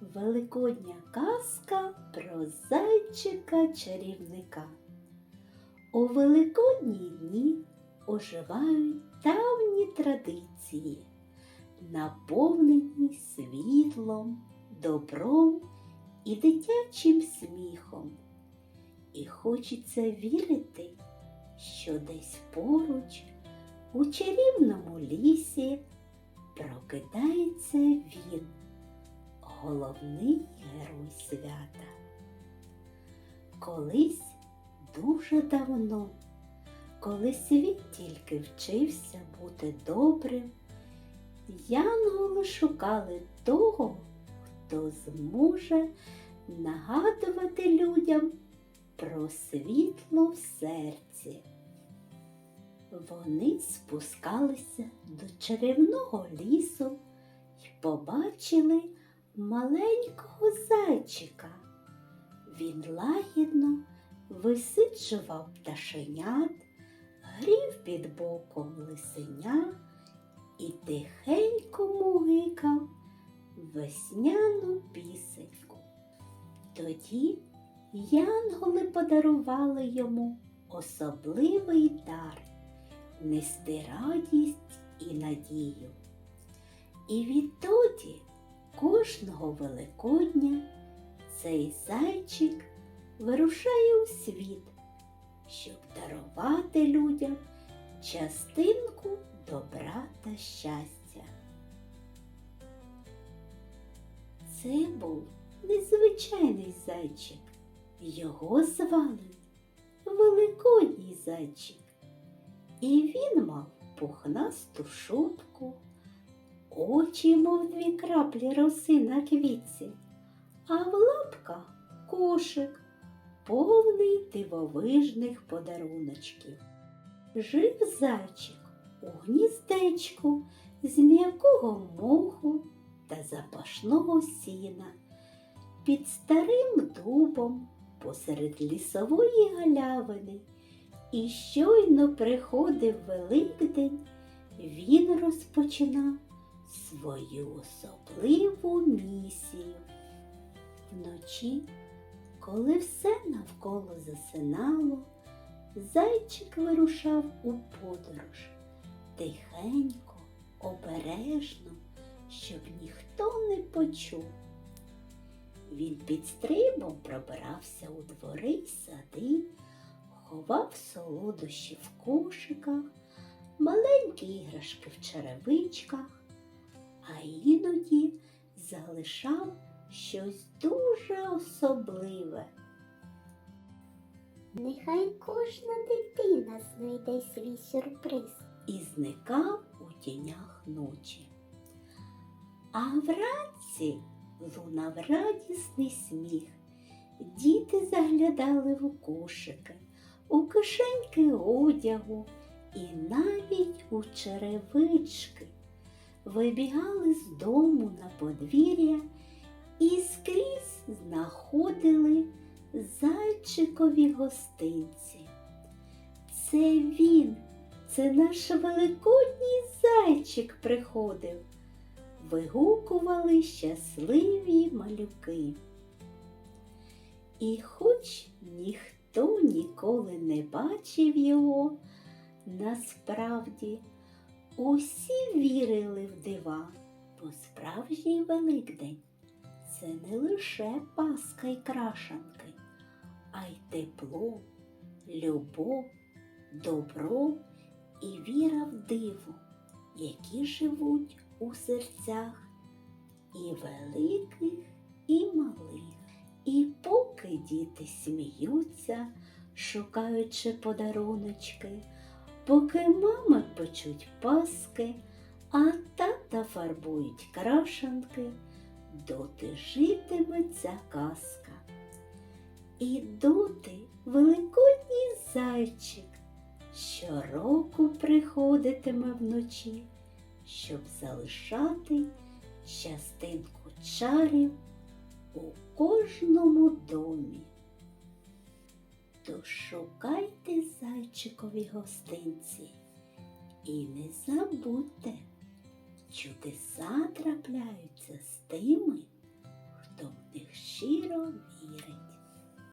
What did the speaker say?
Великодня казка про зайчика чарівника. У великодні дні оживають давні традиції, наповнені світлом, добром і дитячим сміхом. І хочеться вірити, що десь поруч у чарівному лісі прокидається він головний герой свята. Колись дуже давно, коли світ тільки вчився бути добрим, янголи шукали того, хто зможе нагадувати людям про світло в серці. Вони спускалися до чарівного лісу і побачили маленького зайчика. Він лагідно висиджував пташенят, грів під боком лисеня і тихенько мугикав весняну пісеньку. Тоді янголи подарували йому особливий дар нести радість і надію. І відтоді кожного Великодня цей зайчик вирушає у світ, щоб дарувати людям частинку добра та щастя. Це був незвичайний зайчик. Його звали Великодній зайчик. І він мав пухнасту шубку, очі, мов дві краплі роси на квітці, а в лапках кошик, повний дивовижних подаруночків. Жив зайчик у гніздечку з м'якого моху та запашного сіна під старим дубом посеред лісової галявини. І щойно приходив Великдень, він розпочинав свою особливу місію. Вночі, коли все навколо засинало, зайчик вирушав у подорож тихенько, обережно, щоб ніхто не почув. Він під стрибом пробирався у двори й сади, ховав солодощі в кошиках, маленькі іграшки в черевичках, а іноді залишав щось дуже особливе. Нехай кожна дитина знайде свій сюрприз. і зникав у тінях ночі. А вранці лунав радісний сміх. Діти заглядали в кошики, у кишеньки одягу і навіть у черевички. Вибігали з дому на подвір'я і скрізь знаходили зайчикові гостинці. Це він, це наш великодній зайчик приходив. Вигукували щасливі малюки. І хоч ніхто ніколи не бачив його, насправді усі вірили в дива, бо справжній Великдень це не лише паска й крашанки, а й тепло, любов, добро і віра в диво, які живуть у серцях і великих, і малих. І поки діти сміються, шукаючи подаруночки, поки мами печуть паски, а тата фарбують крашанки, доти житиме казка. І доти великодній зайчик щороку приходитиме вночі, щоб залишати частинку чарів у кожному домі. Тож шукайте зайчикові гостинці і не забудьте, чудеса трапляються з тими, хто в них щиро вірить.